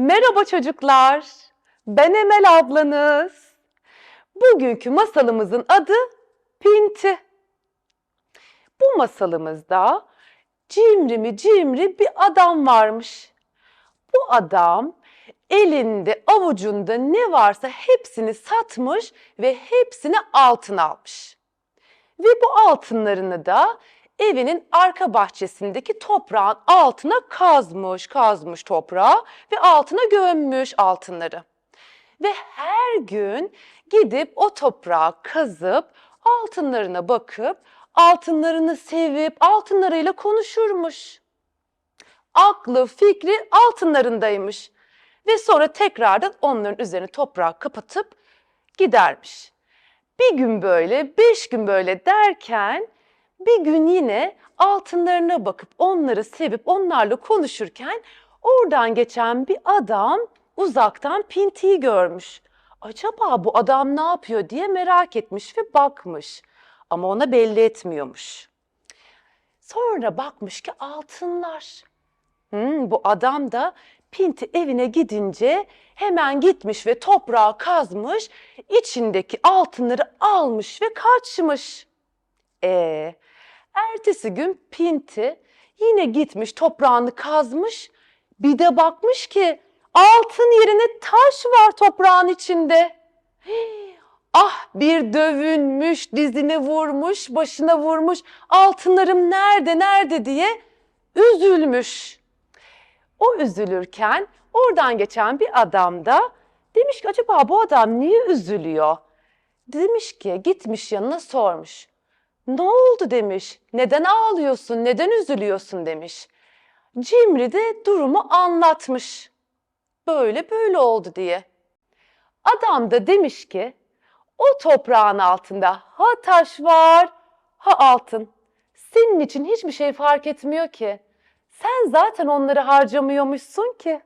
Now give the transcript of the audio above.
Merhaba çocuklar. Ben Emel ablanız. Bugünkü masalımızın adı Pinti. Bu masalımızda cimri mi cimri bir adam varmış. Bu adam elinde avucunda ne varsa hepsini satmış ve hepsini altın almış. Ve bu altınlarını da evinin arka bahçesindeki toprağın altına kazmış, kazmış toprağı ve altına gömmüş altınları. Ve her gün gidip o toprağı kazıp altınlarına bakıp altınlarını sevip altınlarıyla konuşurmuş. Aklı, fikri altınlarındaymış. Ve sonra tekrardan onların üzerine toprağı kapatıp gidermiş. Bir gün böyle, beş gün böyle derken bir gün yine altınlarına bakıp onları sevip onlarla konuşurken oradan geçen bir adam uzaktan Pinti'yi görmüş. Acaba bu adam ne yapıyor diye merak etmiş ve bakmış. Ama ona belli etmiyormuş. Sonra bakmış ki altınlar. Hmm, bu adam da Pinti evine gidince hemen gitmiş ve toprağı kazmış, içindeki altınları almış ve kaçmış. Ee, ertesi gün Pinti yine gitmiş toprağını kazmış, bir de bakmış ki altın yerine taş var toprağın içinde. Ah bir dövünmüş, dizine vurmuş, başına vurmuş, altınlarım nerede nerede diye üzülmüş. O üzülürken oradan geçen bir adam da demiş ki acaba bu adam niye üzülüyor? Demiş ki gitmiş yanına sormuş. Ne oldu demiş. Neden ağlıyorsun, neden üzülüyorsun demiş. Cimri de durumu anlatmış. Böyle böyle oldu diye. Adam da demiş ki o toprağın altında ha taş var ha altın. Senin için hiçbir şey fark etmiyor ki. Sen zaten onları harcamıyormuşsun ki.